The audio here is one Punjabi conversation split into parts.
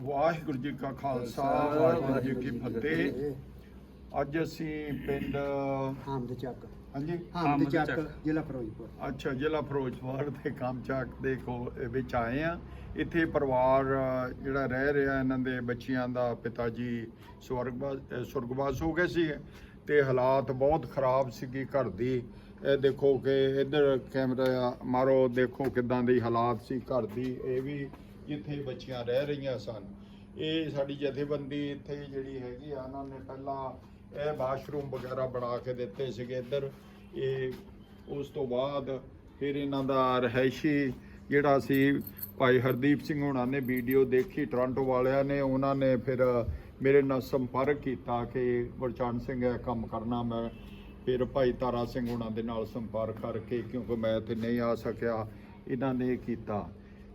ਵਾਹਿਗੁਰੂ ਜੀ ਕਾ ਖਾਲਸਾ ਵਾਹਿਗੁਰੂ ਜੀ ਕੀ ਫਤਿਹ। ਅੱਜ ਅਸੀਂ ਪਿੰਡ ਹਾਮਦ ਚੱਕ ਹਾਂਜੀ? ਹਾਮਦ ਚੱਕ ਜ਼ਿਲ੍ਹਾ ਫਿਰੋਜ਼ਪੁਰ। ਅੱਛਾ ਜ਼ਿਲ੍ਹਾ ਫਿਰੋਜ਼ਪੁਰ ਦੇ ਕਾਮਚਾਕ ਦੇ ਕੋ ਵਿੱਚ ਆਏ ਆ ਇੱਥੇ ਪਰਿਵਾਰ ਜਿਹੜਾ ਰਹਿ ਰਿਹਾ ਇਹਨਾਂ ਦੇ ਬੱਚਿਆਂ ਦਾ ਪਿਤਾ ਜੀ ਸਵਰਗਵਾਸ ਅ, ਸੁਰਗਵਾਸ ਹੋ ਗਏ ਸੀ ਤੇ ਹਾਲਾਤ ਬਹੁਤ ਖਰਾਬ ਸੀਗੀ ਘਰ ਦੀ। ਇਹ ਦੇਖੋ ਕਿ ਇੱਧਰ ਕੈਮਰਾ ਮਾਰੋ ਦੇਖੋ ਕਿਦਾਂ ਦੀ ਹਾਲਾਤ ਸੀ ਘਰ ਦੀ। ਇਹ ਵੀ ਜਿੱਥੇ ਬੱਚੀਆਂ ਰਹਿ ਰਹੀਆਂ ਸਨ। ਇਹ ਸਾਡੀ ਜਥੇਬੰਦੀ ਇੱਥੇ ਜਿਹੜੀ ਹੈਗੀ ਆ, ਉਹਨਾਂ ਨੇ ਪਹਿਲਾਂ ਇਹ ਬਾਥਰੂਮ ਵਗੈਰਾ ਬਣਾ ਕੇ ਦਿੱਤੇ ਸੀਗੇ ਇੱਧਰ। ਇਹ ਉਸ ਤੋਂ ਬਾਅਦ ਫਿਰ ਇਹਨਾਂ ਦਾ ਰਹਿਸ਼ੀ ਜਿਹੜਾ ਸੀ ਭਾਈ ਹਰਦੀਪ ਸਿੰਘ ਹੋਣਾ ਨੇ ਵੀਡੀਓ ਦੇਖੀ, ਟੋਰਾਂਟੋ ਵਾਲਿਆਂ ਨੇ, ਉਹਨਾਂ ਨੇ ਫਿਰ ਮੇਰੇ ਨਾਲ ਸੰਪਰਕ ਕੀਤਾ ਕਿ ਗੁਰਚਰਨ ਸਿੰਘ ਇਹ ਕੰਮ ਕਰਨਾ, ਮੈਂ ਫਿਰ ਭਾਈ ਤਾਰਾ ਸਿੰਘ ਹੋਣਾ ਦੇ ਨਾਲ ਸੰਪਰਕ ਕਰਕੇ ਕਿਉਂਕਿ ਮੈਂ ਇੱਥੇ ਨਹੀਂ ਆ ਸਕਿਆ, ਇਹਨਾਂ ਨੇ ਕੀਤਾ।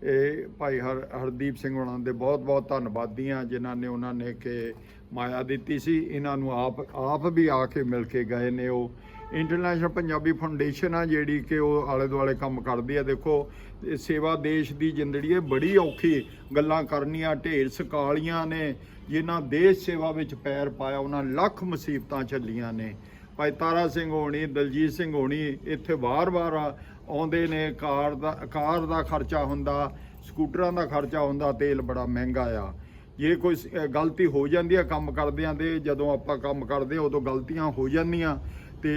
ਇਹ ਭਾਈ ਹਰ, ਹਰਦੀਪ ਸਿੰਘ ਹੋਣਾ ਦੇ ਬਹੁਤ ਬਹੁਤ ਧੰਨਵਾਦੀ ਹਾਂ ਜਿਨ੍ਹਾਂ ਨੇ ਉਹਨਾਂ ਨੇ ਕਿ ਮਾਇਆ ਦਿੱਤੀ ਸੀ। ਇਹਨਾਂ ਨੂੰ ਆਪ ਆਪ ਵੀ ਆ ਕੇ ਮਿਲ ਕੇ ਗਏ ਨੇ ਉਹ। ਇੰਟਰਨੈਸ਼ਨਲ ਪੰਜਾਬੀ ਫਾਊਂਡੇਸ਼ਨ ਆ ਜਿਹੜੀ ਕਿ ਉਹ ਆਲੇ ਦੁਆਲੇ ਕੰਮ ਕਰਦੀ ਆ। ਦੇਖੋ ਸੇਵਾ ਦੇਸ਼ ਦੀ ਜ਼ਿੰਦੜੀ ਹੈ ਬੜੀ ਔਖੀ। ਗੱਲਾਂ ਕਰਨੀਆਂ, ਢੇਰ ਸਕਾਲੀਆਂ ਨੇ। ਜਿਨ੍ਹਾਂ ਦੇਸ਼ ਸੇਵਾ ਵਿੱਚ ਪੈਰ ਪਾਇਆ, ਉਹਨਾਂ ਲੱਖ ਮੁਸੀਬਤਾਂ ਝੱਲੀਆਂ ਨੇ। ਭਾਈ ਤਾਰਾ ਸਿੰਘ ਹੋਣੀ, ਦਲਜੀਤ ਸਿੰਘ ਹੋਣੀ ਇੱਥੇ ਵਾਰ-ਵਾਰ ਆਉਂਦੇ ਨੇ, ਕਾਰ ਦਾ ਕਾਰ ਦਾ ਖਰਚਾ ਹੁੰਦਾ, ਸਕੂਟਰਾਂ ਦਾ ਖਰਚਾ ਹੁੰਦਾ, ਤੇਲ ਬੜਾ ਮਹਿੰਗਾ ਆ। ਜੇ ਕੋਈ ਗਲਤੀ ਹੋ ਜਾਂਦੀ ਆ ਕੰਮ ਕਰਦਿਆਂ ਦੇ, ਜਦੋਂ ਆਪਾਂ ਕੰਮ ਕਰਦੇ ਆ, ਉਦੋਂ ਗਲਤੀਆਂ ਹੋ ਜਾਂਦੀਆਂ। ਤੇ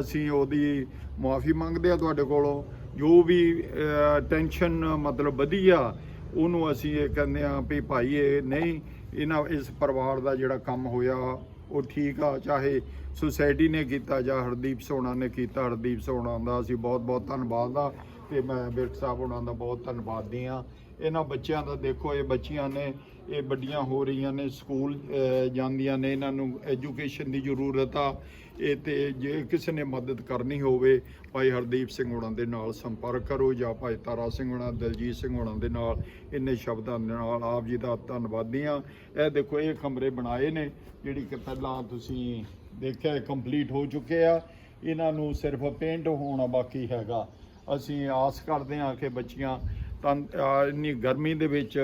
ਅਸੀਂ ਉਹਦੀ ਮਾਫੀ ਮੰਗਦੇ ਆ ਤੁਹਾਡੇ ਕੋਲੋਂ। ਜੋ ਵੀ ਟੈਨਸ਼ਨ ਮਤਲਬ ਵਧੀ ਆ ਉਹਨੂੰ ਅਸੀਂ ਇਹ ਕਹਿੰਦੇ ਆ ਵੀ ਭਾਈ ਇਹ ਨਹੀਂ, ਇਹਨਾਂ, ਇਸ ਪਰਿਵਾਰ ਦਾ ਜਿਹੜਾ ਕੰਮ ਹੋਇਆ ਉਹ ਠੀਕ ਆ, ਚਾਹੇ ਸੁਸਾਇਟੀ ਨੇ ਕੀਤਾ ਜਾਂ ਹਰਦੀਪ ਸੋਣਾ ਨੇ ਕੀਤਾ, ਹਰਦੀਪ ਸੋਣਾ ਦਾ ਅਸੀਂ ਬਹੁਤ ਬਹੁਤ ਧੰਨਵਾਦ ਆ ਤੇ ਮੈਂ ਬਿਰਕ ਸਾਹਿਬ ਉਹਨਾਂ ਦਾ ਬਹੁਤ ਧੰਨਵਾਦੀ ਆ। ਇਹਨਾਂ ਬੱਚਿਆਂ ਦਾ ਦੇਖੋ, ਇਹ ਬੱਚੀਆਂ ਨੇ ਇਹ ਵੱਡੀਆਂ ਹੋ ਰਹੀਆਂ ਨੇ, ਸਕੂਲ ਜਾਂਦੀਆਂ ਨੇ, ਇਹਨਾਂ ਨੂੰ ਐਜੂਕੇਸ਼ਨ ਦੀ ਜ਼ਰੂਰਤ ਆ। ਇਹ ਤੇ ਜੇ ਕਿਸੇ ਨੇ ਮਦਦ ਕਰਨੀ ਹੋਵੇ, ਭਾਈ ਹਰਦੀਪ ਸਿੰਘ ਹੋਣਾ ਦੇ ਨਾਲ ਸੰਪਰਕ ਕਰੋ ਜਾਂ ਭਾਈ ਤਾਰਾ ਸਿੰਘ ਹੋਣਾ, ਦਲਜੀਤ ਸਿੰਘ ਹੋਣਾ ਦੇ ਨਾਲ, ਇੰਨੇ ਸ਼ਬਦਾਂ ਦੇ ਨਾਲ ਆਪ ਜੀ ਦਾ ਧੰਨਵਾਦੀ ਆ ਇਹ ਦੇਖੋ, ਇਹ ਕਮਰੇ ਬਣਾਏ ਨੇ, ਜਿਹੜੀ ਕਿ ਪਹਿਲਾਂ ਤੁਸੀਂ ਦੇਖਿਆ ਕੰਪਲੀਟ ਹੋ ਚੁੱਕੇ ਆ। ਇਹਨਾਂ ਨੂੰ ਸਿਰਫ ਪੇਂਟ ਹੋਣਾ ਬਾਕੀ ਹੈਗਾ। ਅਸੀਂ ਆਸ ਕਰਦੇ ਹਾਂ ਕਿ ਬੱਚੀਆਂ ਤਾਂ ਇੰਨੀ ਗਰਮੀ ਦੇ ਵਿੱਚ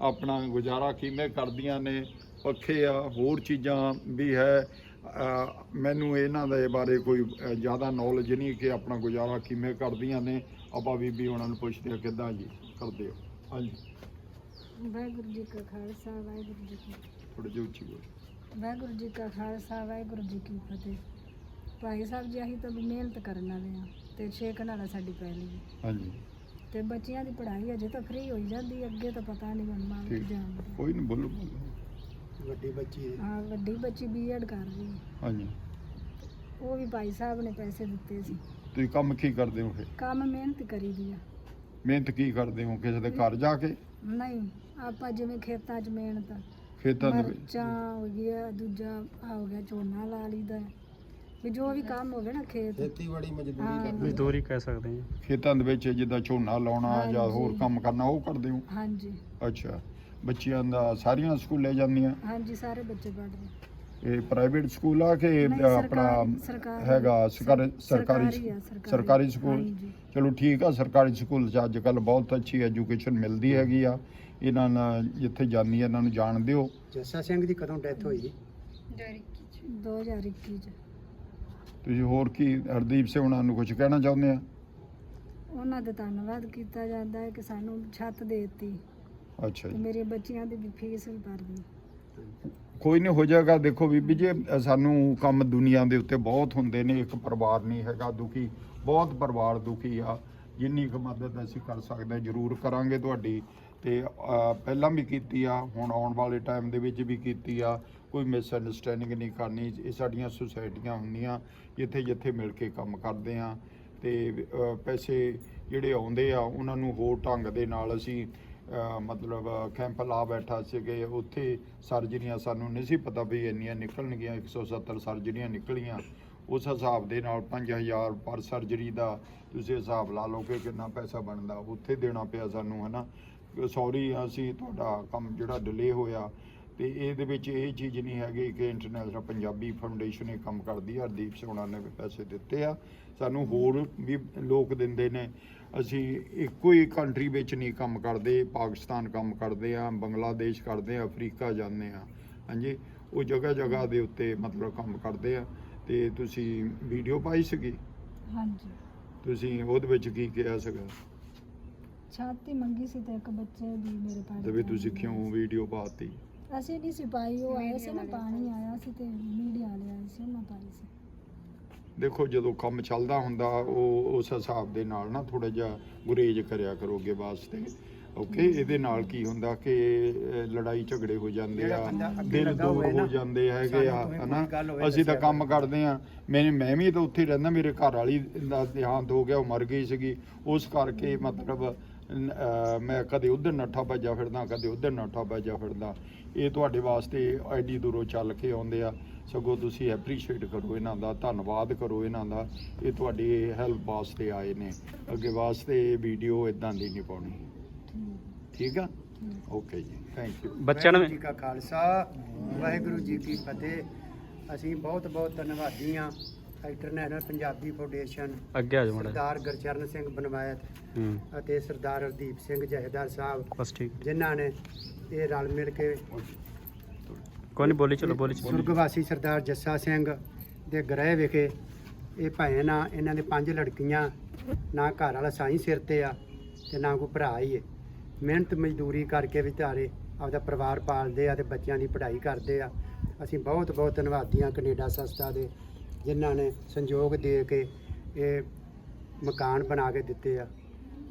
ਆਪਣਾ ਗੁਜ਼ਾਰਾ ਕਿਵੇਂ ਕਰਦੀਆਂ ਨੇ ਪੱਖੇ ਆ ਹੋਰ ਚੀਜ਼ਾਂ ਵੀ ਹੈ। ਮੈਨੂੰ ਇਹਨਾਂ ਦੇ ਬਾਰੇ ਕੋਈ ਜ਼ਿਆਦਾ ਨੌਲੇਜ ਨਹੀਂ ਕਿ ਆਪਣਾ ਗੁਜ਼ਾਰਾ ਕਿਵੇਂ ਕਰਦੀਆਂ ਨੇ। ਆਪਾਂ ਬੀਬੀ ਉਹਨਾਂ ਨੂੰ ਪੁੱਛਦੇ ਆ ਕਿੱਦਾਂ ਜੀ ਕਰਦੇ ਹੋ? ਹਾਂਜੀ। ਵਾਹਿਗੁਰੂ ਜੀ ਕਾ ਖਾਲਸਾ ਵਾਹਿਗੁਰੂ ਜੀ ਕੀ ਥੋੜੇ ਜਿਹਾ ਉੱਚੀ ਬੋਲੋ। ਵਾਹਿਗੁਰੂ ਜੀ ਕਾ ਖਾਲਸਾ ਵਾਹਿਗੁਰੂ ਜੀ ਕੀ ਫਤਿਹ। ਭਾਈ ਸਾਹਿਬ ਜੀ ਅਸੀਂ ਤਾਂ ਮਿਹਨਤ ਕਰਨ ਵਾਲੇ ਆ ਤੇ ਛੇ ਕਨਾਲਾ ਸਾਡੀ ਪਹਿਲੀ ਹਾਂਜੀ। ਤੇ ਬੱਚਿਆਂ ਦੀ ਪੜ੍ਹਾਈ ਅਜੇ ਤਾਂ ਫ੍ਰੀ ਹੋਈ ਜਾਂਦੀ ਅੱਗੇ ਤਾਂ ਪਤਾ ਨਹੀਂ ਬਣਨਾ ਠੀਕ। ਜਾਣ ਕੋਈ ਨਹੀਂ ਬੋਲੋ ਬੋਲੋ। ਵੱਡੀ ਬੱਚੀ ਹੈ। ਹਾਂ ਵੱਡੀ ਬੱਚੀ ਬੀਐਡ ਕਰ ਰਹੀ ਹੈ। ਹਾਂਜੀ। ਉਹ ਵੀ ਭਾਈ ਸਾਹਿਬ ਨੇ ਪੈਸੇ ਦਿੱਤੇ ਸੀ। ਤੁਸੀਂ ਕੰਮ ਕੀ ਕਰਦੇ ਹੋ ਫਿਰ? ਕੰਮ ਮਿਹਨਤ ਕਰੀਦੀ ਆ। ਮਿਹਨਤ ਕੀ ਕਰਦੇ ਹੋ ਕਿਸੇ ਦੇ ਘਰ ਜਾ ਕੇ? ਨਹੀਂ ਆਪਾਂ ਜਿਵੇਂ ਖੇਤਾਂ 'ਚ ਮਿਹਨਤ ਖੇਤਾਂ ਦੇ ਵਿੱਚ। ਮਰਚਾਂ ਹੋ ਗਿਆ ਦੂਜਾ ਆ ਹੋ ਗਿਆ ਝੋਨਾ ਲਾ ਲਈਦਾ। ਵੀ ਜੋ ਵੀ ਕੰਮ ਹੋਵੇ ਨਾ ਖੇਤ। ਖੇਤੀਬਾੜੀ ਮਜ਼ਦੂਰੀ ਹਾਂ। ਕਰਨੀ। ਮਜ਼ਦੂਰੀ ਕਹਿ ਸਕਦੇ ਹਾਂ ਖੇਤਾਂ ਦੇ ਵਿੱਚ ਜਿੱਦਾਂ ਝੋਨਾ ਲਾਉਣਾ ਜਾਂ ਹੋਰ ਹਾਂਜੀ। ਕੰਮ ਕਰਨਾ ਉਹ ਕਰਦੇ ਹੋ? ਹਾਂਜੀ। ਅੱਛਾ। ਬੱਚੀਆਂ ਦਾ ਸਾਰੀਆਂ ਸਕੂਲੇ ਜਾਂਦੀਆਂ? ਹਾਂਜੀ ਸਾਰੇ ਬੱਚੇ ਪੜ੍ਹ ਰਹੇ। ਇਹ ਪ੍ਰਾਈਵੇਟ ਸਕੂਲ ਆ ਕਿ ਨਹੀਂ, ਆਪਣਾ ਸਰਕਾਰੀ- ਸਰਕਾਰੀ- ਹੈਗਾ ਸਰਕਾਰੀ ਸਰਕਾਰੀ ਸਰਕਾਰੀ ਆ, ਸਰਕਾਰੀ। ਸਰਕਾਰੀ ਸਕੂਲ? ਹਾਂਜੀ। ਚਲੋ ਠੀਕ ਆ ਸਰਕਾਰੀ ਸਕੂਲ 'ਚ ਅੱਜ ਕੱਲ ਬਹੁਤ ਅੱਛੀ ਐਜੂਕੇਸ਼ਨ ਮਿਲਦੀ ਹੈਗੀ ਆ। ਇਹਨਾਂ ਨਾਲ ਜਿੱਥੇ ਜਾਂਦੀ ਆ ਇਹਨਾਂ ਨੂੰ ਜਾਣ ਦਿਓ। ਜੱਸਾ ਸਿੰਘ ਦੀ ਕਦੋਂ ਡੈਥ ਹੋਈ 2021 ਚ। ਤੁਸੀਂ ਹੋਰ ਕੀ ਹਰਦੀਪ ਸਿੰਘ ਉਹਨਾਂ ਨੂੰ ਕੁਝ ਕਹਿਣਾ ਚਾਹੁੰਦੇ ਆ? ਉਹਨਾਂ ਦਾ ਧੰਨਵਾਦ ਕੀਤਾ ਜਾਂਦਾ ਹੈ ਕਿ ਸਾਨੂੰ ਛੱਤ ਦੇ ਦਿੱਤੀ। ਅੱਛਾ ਤੇ ਜੀ। ਮੇਰੇ ਬੱਚਿਆਂ ਦੀ ਵੀ ਫੀਸ ਵੀ ਭਰਦੀ ਕੋਈ ਨਹੀਂ ਹੋ ਜਾਏਗਾ। ਦੇਖੋ ਬੀਬੀ ਜੀ ਅ, ਸਾਨੂੰ ਕੰਮ ਦੁਨੀਆ ਦੇ ਉੱਤੇ ਬਹੁਤ ਹੁੰਦੇ ਨੇ। ਇੱਕ ਪਰਿਵਾਰ ਨਹੀਂ ਹੈਗਾ ਦੁਖੀ ਬਹੁਤ ਪਰਿਵਾਰ ਦੁਖੀ ਆ। ਜਿੰਨੀ ਕੁ ਮਦਦ ਅਸੀਂ ਕਰ ਸਕਦੇ ਹਾਂ ਜ਼ਰੂਰ ਕਰਾਂਗੇ ਤੁਹਾਡੀ। ਤੇ ਪਹਿਲਾਂ ਵੀ ਕੀਤੀ ਆ, ਹੁਣ ਆਉਣ ਵਾਲੇ ਟਾਈਮ ਦੇ ਵਿੱਚ ਵੀ ਕੀਤੀ ਆ। ਕੋਈ ਮਿਸ ਅੰਡਰਸਟੈਂਡਿੰਗ ਨਹੀਂ ਕਰਨੀ, ਇਹ ਸਾਡੀਆਂ ਸੁਸਾਇਟੀਆਂ ਹੁੰਦੀਆਂ ਜਿੱਥੇ ਜਿੱਥੇ ਮਿਲ ਕੇ ਕੰਮ ਕਰਦੇ ਆ। ਤੇ ਪੈਸੇ ਜਿਹੜੇ ਆਉਂਦੇ ਆ, ਉਹਨਾਂ ਨੂੰ ਹੋਰ ਢੰਗ ਦੇ ਨਾਲ ਅਸੀਂ ਮਤਲਬ ਕੈਂਪ ਲਾ ਬੈਠਾ ਸੀਗੇ। ਉੱਥੇ ਸਰਜਰੀਆਂ ਸਾਨੂੰ ਨਹੀਂ ਸੀ ਪਤਾ ਵੀ ਇੰਨੀਆਂ ਨਿਕਲਣਗੀਆਂ 170 ਸਰਜਰੀਆਂ ਨਿਕਲੀਆਂ। ਉਸ ਹਿਸਾਬ ਦੇ ਨਾਲ 5000 ਪਰ ਸਰਜਰੀ ਦਾ ਤੁਸੀਂ ਹਿਸਾਬ ਲਾ ਲਓ ਕਿ ਕਿੰਨਾ ਪੈਸਾ ਬਣਦਾ। ਉੱਥੇ ਦੇਣਾ ਪਿਆ ਸਾਨੂੰ, ਹਨਾ? ਸੌਰੀ ਅਸੀਂ ਤੁਹਾਡਾ ਕੰਮ ਜਿਹੜਾ ਡਿਲੇ ਹੋਇਆ ਤੇ ਇਹਦੇ ਵਿੱਚ ਇਹ ਚੀਜ਼ ਨਹੀਂ ਹੈਗੀ ਕਿ ਇੰਟਰਨੈਸ਼ਨਲ ਪੰਜਾਬੀ ਫਾਊਂਡੇਸ਼ਨ ਇਹ ਕੰਮ ਕਰਦੀ ਆ ਹਰਦੀਪ ਸੋਣਾ ਨੇ ਵੀ ਪੈਸੇ ਦਿੱਤੇ ਆ। ਸਾਨੂੰ ਹੋਰ ਵੀ ਲੋਕ ਦਿੰਦੇ ਨੇ। ਅਸੀਂ ਇੱਕੋ ਹੀ ਕੰਟਰੀ ਵਿੱਚ ਨਹੀਂ ਕੰਮ ਕਰਦੇ ਪਾਕਿਸਤਾਨ ਕੰਮ ਕਰਦੇ ਆ ਬੰਗਲਾਦੇਸ਼ ਕਰਦੇ ਆ ਅਫਰੀਕਾ ਜਾਂਦੇ ਆ। ਹਾਂਜੀ ਉਹ ਜਗ੍ਹਾ ਜਗ੍ਹਾ ਦੇ ਉੱਤੇ ਮਤਲਬ ਕੰਮ ਕਰਦੇ ਆ। ਤੇ ਤੁਸੀਂ ਵੀਡੀਓ ਪਾਈ ਸੀਗੀ? ਹਾਂਜੀ। ਤੁਸੀਂ ਉਹਦੇ ਵਿੱਚ ਕੀ ਕਿਹਾ ਸੀਗਾ? ਛਾਤੀ ਮੰਗੀ ਸੀ ਤੇ ਇੱਕ ਬੱਚੇ ਦੀ ਮੇਰੇ ਪਾਸ ਤੇ ਵੀ ਤੁਸੀਂ ਕਿਉਂ ਵੀਡੀਓ ਪਾਤੀ? ਅਸੀਂ ਨਹੀਂ ਸੀ ਪਾਈ ਉਹ ਆਏ ਸੀ ਨਾ ਪਾਣੀ ਆਇਆ ਸੀ ਤੇ ਮੀਡੀਆ ਵਾਲੇ ਆਏ ਸੀ ਉਹਨਾਂ ਪਾਈ ਸੀ। ਦੇਖੋ ਜਦੋਂ ਕੰਮ ਚੱਲਦਾ ਹੁੰਦਾ ਉਹ ਉਸ ਹਿਸਾਬ ਦੇ ਨਾਲ ਨਾ ਥੋੜਾ ਜਿਹਾ ਗੁਰੇਜ ਕਰਿਆ ਕਰੋਗੇ ਵਾਸਤੇ। ਓਕੇ ਇਹਦੇ ਨਾਲ ਕੀ ਹੁੰਦਾ ਕਿ ਲੜਾਈ ਝਗੜੇ ਹੋ ਜਾਂਦੇ ਆ ਦਿਲ ਲੱਗਾ ਦੂਰ ਹੋ ਨਾ, ਜਾਂਦੇ ਹੈਗੇ ਆ ਹਨਾ? ਅਸੀਂ ਤਾਂ ਕੰਮ ਕਰਦੇ ਆ। ਮੈਂ ਮੈਂ ਵੀ ਤਾਂ ਉੱਥੇ ਰਹਿੰਦਾ ਮੇਰੇ ਘਰ ਵਾਲੀ ਦਾ ਦੇਹਾਂਤ ਹੋ ਗਿਆ ਉਹ ਮਰ ਗਈ ਸੀਗੀ। ਉਸ ਕਰਕੇ ਮਤਲਬ ਮੈਂ ਕਦੇ ਉਧਰ ਨੱਠਾ ਭੱਜਾ ਫਿਰਦਾ ਕਦੇ ਉਧਰ ਨੱਠਾ ਭੱਜਾ ਫਿਰਦਾ। ਇਹ ਤੁਹਾਡੇ ਵਾਸਤੇ ਐਡੀ ਦੂਰੋਂ ਚੱਲ ਕੇ ਆਉਂਦੇ ਆ। ਸਗੋਂ ਤੁਸੀਂ ਐਪਰੀਸ਼ੀਏਟ ਕਰੋ ਇਹਨਾਂ ਦਾ ਧੰਨਵਾਦ ਕਰੋ ਇਹਨਾਂ ਦਾ। ਇਹ ਤੁਹਾਡੀ ਹੈਲਪ ਵਾਸਤੇ ਆਏ ਨੇ। ਅੱਗੇ ਵਾਸਤੇ ਵੀਡੀਓ ਇਦਾਂ ਦੀ ਨਹੀਂ ਪਾਉਣੀ। ਠੀਕ ਆ? ਓਕੇ ਜੀ ਥੈਂਕ ਯੂ ਬੱਚਿਆਂ ਨੂੰ ਜੀ ਕਾ ਖਾਲਸਾ ਵਾਹਿਗੁਰੂ ਜੀ ਕੀ ਫਤਿਹ। ਅਸੀਂ ਬਹੁਤ ਬਹੁਤ ਧੰਨਵਾਦੀ ਹਾਂ ਇੰਟਰਨੈਸ਼ਨਲ ਪੰਜਾਬੀ ਫਾਊਂਡੇਸ਼ਨ ਅੱਗੇ ਆ ਜਾਓ ਮਾੜਾ ਸਰਦਾਰ ਗੁਰਚਰਨ ਸਿੰਘ ਬਨਵਾਇਤ ਹੂੰ। ਅਤੇ ਸਰਦਾਰ ਹਰਦੀਪ ਸਿੰਘ ਜਹੇਦਾਰ ਸਾਹਿਬ ਬਸ ਠੀਕ। ਜਿਨ੍ਹਾਂ ਨੇ ਇਹ ਰਲ ਮਿਲ ਕੇ ਕੋਈ ਨਹੀਂ ਬੋਲੀ ਚਲੋ ਬੋਲੀ ਚਲੋ। ਸੁਰਗਵਾਸੀ ਸਰਦਾਰ ਜੱਸਾ ਸਿੰਘ ਦੇ ਗ੍ਰਹਿ ਵਿਖੇ ਇਹ ਭੈਣ ਆ ਇਹਨਾਂ ਦੇ ਪੰਜ ਲੜਕੀਆਂ ਨਾ ਘਰ ਵਾਲਾ ਸਾਈਂ ਸਿਰ ਤੇ ਆ ਤੇ ਨਾ ਕੋਈ ਭਰਾ ਹੀ ਹੈ ਮਿਹਨਤ ਮਜ਼ਦੂਰੀ ਕਰਕੇ ਵਿਚਾਰੇ ਆਪਦਾ ਪਰਿਵਾਰ ਪਾਲਦੇ ਆ ਤੇ ਬੱਚਿਆਂ ਦੀ ਪੜ੍ਹਾਈ ਕਰਦੇ ਆ। ਅਸੀਂ ਬਹੁਤ ਬਹੁਤ ਧੰਨਵਾਦੀ ਹਾਂ ਕੈਨੇਡਾ ਸੰਸਥਾ ਦੇ ਜਿਨ੍ਹਾਂ ਨੇ ਸੰਯੋਗ ਦੇ ਕੇ ਇਹ ਮਕਾਨ ਬਣਾ ਕੇ ਦਿੱਤੇ ਆ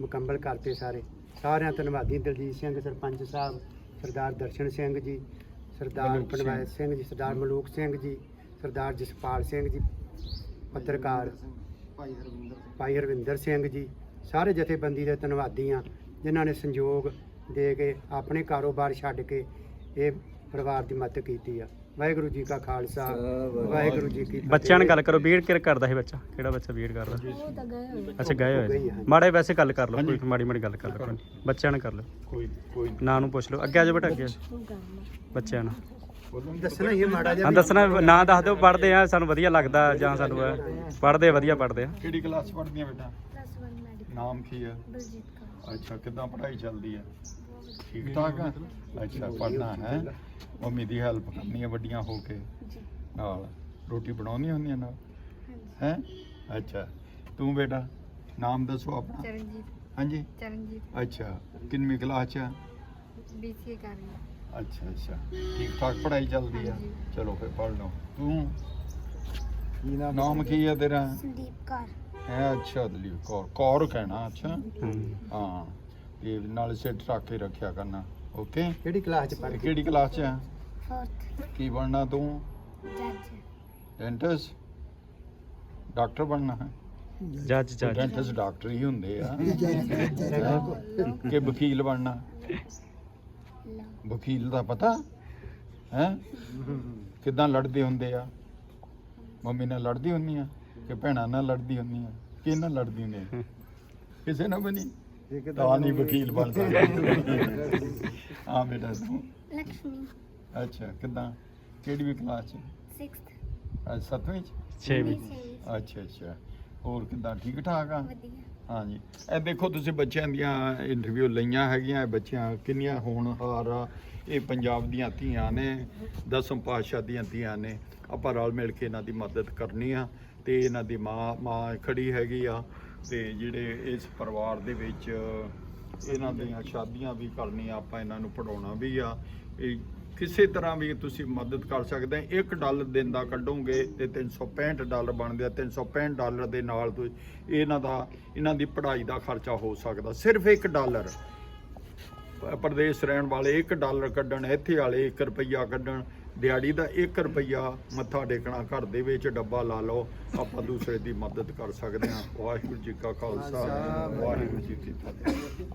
ਮੁਕੰਮਲ ਕਰਤੇ ਸਾਰੇ। ਸਾਰਿਆਂ ਧੰਨਵਾਦੀ ਦਲਜੀਤ ਸਿੰਘ ਸਰਪੰਚ ਸਾਹਿਬ ਸਰਦਾਰ ਦਰਸ਼ਨ ਸਿੰਘ ਜੀ ਸਰਦਾਰ। ਪਨਵਾਇਤ ਸਿੰਘ। ਜੀ ਸਰਦਾਰ ਮਲੂਕ ਸਿੰਘ ਜੀ ਸਰਦਾਰ ਜਸਪਾਲ ਸਿੰਘ ਜੀ ਪੱਤਰਕਾਰ ਭਾਈ ਹਰਵਿੰਦਰ ਸਿੰਘ। ਜੀ ਸਾਰੇ ਜਥੇਬੰਦੀ ਦੇ ਧੰਨਵਾਦੀ ਹਾਂ ਜਿਨ੍ਹਾਂ ਨੇ ਸੰਯੋਗ ਦੇ ਕੇ ਆਪਣੇ ਕਾਰੋਬਾਰ ਛੱਡ ਕੇ ਇਹ ਪਰਿਵਾਰ ਦੀ ਮਦਦ ਕੀਤੀ ਆ। ਵਾਹਿਗੁਰੂ ਜੀ ਕਾ ਖਾਲਸਾ ਵਾਹਿਗੁਰੂ ਜੀ ਕੀ ਫਤਿਹ। ਬੱਚਿਆਂ ਨਾਲ ਗੱਲ ਕਰੋ ਬੀਐਡ ਕਿਰ ਕਰਦਾ ਸੀ ਬੱਚਾ? ਕਿਹੜਾ ਬੱਚਾ ਬੀਐਡ ਕਰਦਾ? ਉਹ ਤਾਂ ਗਏ ਹੋਏ ਅੱਛਾ ਗਏ ਹੋਏ। ਹੈ। ਮਾੜੇ ਵੈਸੇ ਗੱਲ ਕਰ ਲਓ। ਕੋਈ ਮਾੜੀ ਮਾੜੀ ਗੱਲ ਕਰ ਲਓ ਕੋਈ ਨੀ। ਬੱਚਿਆਂ ਨਾਲ ਕਰ ਲਓ। ਕੋਈ ਕੋਈ ਨਾਂ। ਨੂੰ ਪੁੱਛ ਲਓ। ਅੱਗੇ ਆ ਜਾਓ ਬੇਟਾ ਅੱਗੇ ਉਹ ਬੱਚਿਆਂ ਨਾਲ ਦੱਸਣਾ ਹੀ ਹੈ ਮਾੜਾ ਜਿਹਾ ਹਾਂ। ਦੱਸਣਾ ਨਾਂ ਦੱਸ ਦਿਓ ਪੜ੍ਹਦੇ ਆ ਸਾਨੂੰ ਵਧੀਆ ਲੱਗਦਾ ਜਾਂ ਸਾਨੂੰ ਪੜ੍ਹਦੇ ਆ ਵਧੀਆ ਪੜ੍ਹਦੇ ਆ। ਕਿਹੜੀ ਕਲਾਸ ਪੜ੍ਹਦੀਆਂ ਬੇਟਾ? ਪਲੱਸ 1 ਮੈਡੀਕਲ ਨਾਮ ਕੀ ਆ ਬਲਜੀਤ ਕੌਰ। ਅੱਛਾ ਕਿੱਦਾਂ ਪੜ੍ਹਾਈ ਚੱਲਦੀ ਹੈ? ਠੀਕ ਠਾਕ ਆ? ਅੱਛਾ ਪੜ੍ਹਨਾ ਹੈ। ਮੰਮੀ ਦੀ ਹੈਲਪ ਕਰਨੀ ਹੈ ਵੱਡੀਆਂ ਹੋ ਕੇ। ਜੀ। ਨਾਲ ਰੋਟੀ ਬਣਾਉਣੀ ਹੁੰਦੀ ਹੈ ਨਾਲ? ਹਾਂਜੀ। ਹੈ? ਅੱਛਾ ਤੂੰ ਬੇਟਾ ਨਾਮ ਦੱਸੋ ਆਪਣਾ? ਚਰਨਜੀਤ। ਹਾਂਜੀ? ਚਰਨਜੀਤ। ਅੱਛਾ ਕਿੰਨਵੀਂ ਕਲਾਸ ਚ ਆ? ਬੀਸੀਏ ਕਰ ਰਹੀ ਹਾਂ। ਅੱਛਾ ਅੱਛਾ। ਠੀਕ ਠਾਕ ਪੜ੍ਹਾਈ ਚੱਲਦੀ ਆ। ਚਲੋ ਫਿਰ ਪੜ੍ਹ ਲਓ। ਤੂੰ? ਨਾਮ ਕੀ ਹੈ ਤੇਰਾ? ਸੰਦੀਪ ਕੌਰ। ਹੈ ਅੱਛਾ ਦਲੀਪ ਕੌਰ। ਕੌਰ ਕਹਿਣਾ ਅੱਛਾ। ਹੂੰ ਹਾਂ। ਤੇ ਨਾਲ ਸਿੱਟ ਰੱਖ ਕੇ ਰੱਖਿਆ ਕਰਨਾ ਓਕੇ ਕਿਹੜੀ ਕਲਾਸ ਚ ਤੇ ਪੜ੍ਹਦੀ ਕਿਹੜੀ ਕਲਾਸ ਚ ਆ? ਫੋਰਥ ਕੀ ਬਣਨਾ ਤੂੰ? ਜੱਜ ਡੈਂਟਿਸਟ ਡਾਕਟਰ ਬਣਨਾ ਹੈ? ਜੱਜ ਜੱਜ ਡੈਂਟਿਸਟ ਡਾਕਟਰ ਹੀ ਹੁੰਦੇ ਆ। ਕਿ ਵਕੀਲ ਬਣਨਾ? ਵਕੀਲ ਦਾ ਪਤਾ? ਹੈ? ਕਿਦਾਂ ਲੜਦੇ ਹੁੰਦੇ ਆ? ਮੰਮੀ ਨਾਲ ਲੜਦੀ ਹੁੰਦੀ ਆ ਕਿ ਭੈਣਾਂ ਨਾਲ ਲੜਦੀ ਹੁੰਦੀ ਆ? ਕਿ ਨਾਲ ਲੜਦੀ ਹੁੰਦੀ ਆ? ਕਿਸੇ ਨਾਲ ਬਣੀ ਤਾਂ ਨਹੀਂ ਵਕੀਲ ਬਣ ਸਕਦਾ। ਹਾਂ ਬੇਟਾ ਤੂੰ। ਲక్ష్ਮੀ ਅੱਛਾ ਕਿਦਾਂ? ਕਿਹੜੀ ਵੀ ਕਲਾਸ ਚ? 6th ਅੱਜ ਸੱਤਵੀਂ ਚ? ਛੇਵੀਂ ਅੱਛਾ ਅੱਛਾ। ਹੋਰ ਕਿਦਾਂ? ਠੀਕ ਠਾਕ ਆ? ਹਾਂਜੀ। ਇਹ ਦੇਖੋ ਤੁਸੀਂ ਬੱਚਿਆਂ ਦੀਆਂ ਇੰਟਰਵਿਊ ਲਈਆਂ ਹੈਗੀਆਂ ਇਹ ਬੱਚਿਆਂ ਕਿੰਨੀਆਂ ਹੋਣਹਾਰ ਆ। ਇਹ ਪੰਜਾਬ ਦੀਆਂ ਧੀਆਂ ਨੇ ਦਸਮ ਪਾਤਸ਼ਾਹ ਦੀਆਂ ਧੀਆਂ ਨੇ। ਆਪਾਂ ਰਲ ਮਿਲ ਕੇ ਇਹਨਾਂ ਦੀ ਮਦਦ ਕਰਨੀ ਆ ਤੇ ਇਹਨਾਂ ਦੀ ਮਾਂ ਮਾਂ ਖੜੀ ਹੈਗੀ ਆ। ਤੇ ਜਿਹੜੇ ਇਸ ਪਰਿਵਾਰ ਦੇ ਵਿੱਚ ਇਹਨਾਂ ਦੀਆਂ ਸ਼ਾਦੀਆਂ ਵੀ ਕਰਨੀਆਂ, ਆਪਾਂ ਇਹਨਾਂ ਨੂੰ ਪੜਾਉਣਾ ਵੀ ਆ। ਇਹ ਕਿਸੇ ਤਰ੍ਹਾਂ ਵੀ ਤੁਸੀਂ ਮਦਦ ਕਰ ਸਕਦੇ ਆ। 1 ਡਾਲਰ ਦਿਨ ਦਾ ਕੱਢੋਗੇ ਤੇ 365 ਡਾਲਰ ਬਣਦੇ ਆ। 365 ਡਾਲਰ ਦੇ ਨਾਲ ਤੁਸੀਂ ਇਹਨਾਂ ਦਾ, ਇਹਨਾਂ ਦੀ ਪੜ੍ਹਾਈ ਦਾ ਖਰਚਾ ਹੋ ਸਕਦਾ। ਸਿਰਫ 1 ਡਾਲਰ। ਪ੍ਰਦੇਸ਼ ਰਹਿਣ ਵਾਲੇ 1 ਡਾਲਰ ਕੱਢਣ, ਇੱਥੇ ਵਾਲੇ 1 ਰੁਪਈਆ ਕੱਢਣ। ਦਿਹਾੜੀ ਦਾ 1 ਰੁਪਈਆ ਮੱਥਾ ਟੇਕਣਾ, ਘਰ ਦੇ ਵਿੱਚ ਡੱਬਾ ਲਾ ਲਓ, ਆਪਾਂ ਦੂਸਰੇ ਦੀ ਮਦਦ ਕਰ ਸਕਦੇ ਹਾਂ। ਵਾਹਿਗੁਰੂ ਜੀ ਕਾ ਖਾਲਸਾ, ਵਾਹਿਗੁਰੂ ਜੀ ਕੀ ਫਤਿਹ।